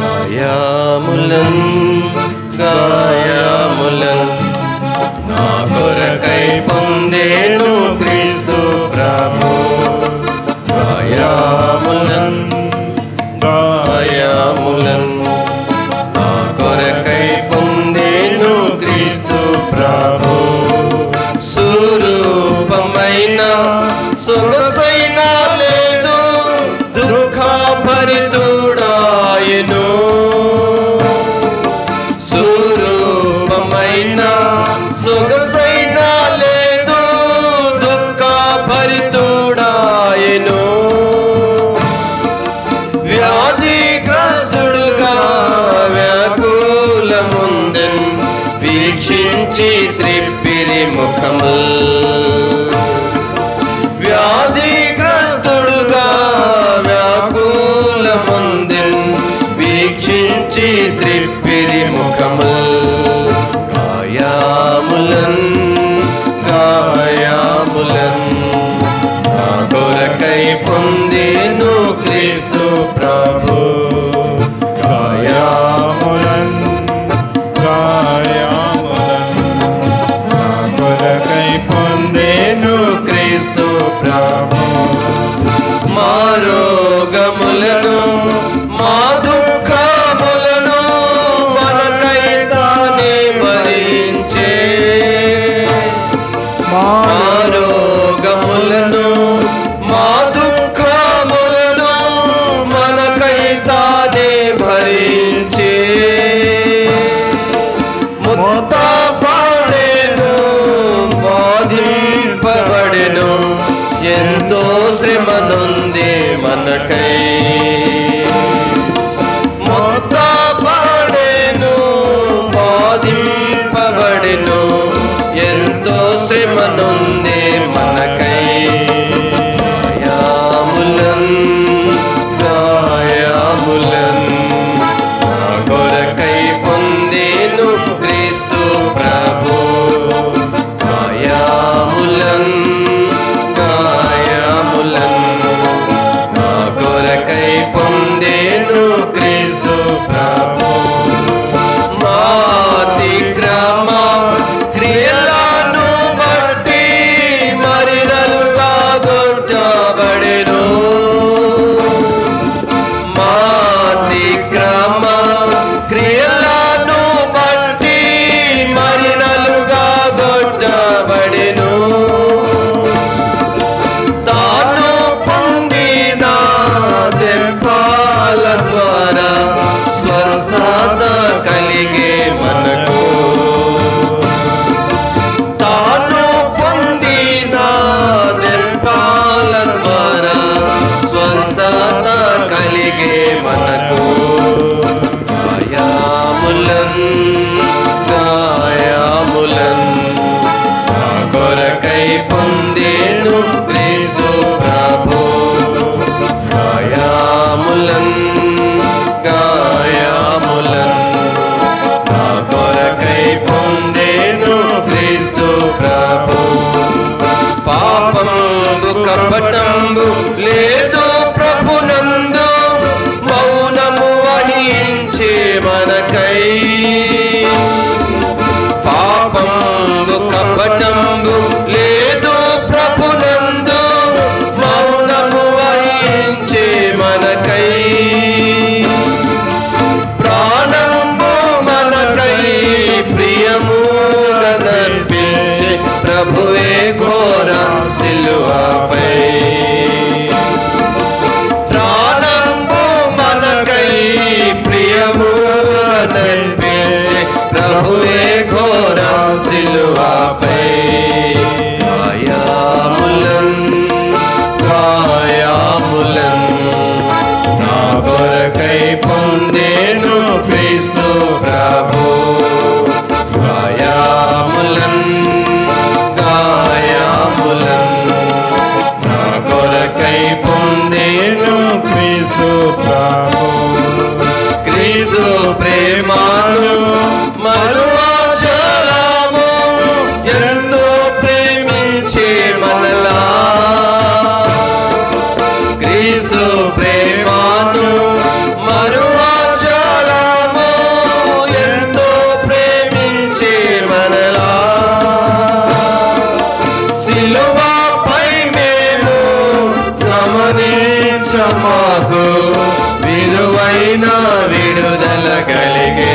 ఛాయాములన్ స్వరూపమైన సొగసైన లేదు దుఃఖ భరితుడాయను వ్యాధిగ్రస్తుడుగా వ్యాకుల ముందెన్ వీక్షించి త్రిప్పిరి ముఖముల్. వ్యాధిగ్రస్తుడుగా వ్యాకుల ముందెన్ వీక్షించి adoro. మహిమనుంది మనకై. మాకు విలువైన విడుదల కలిగే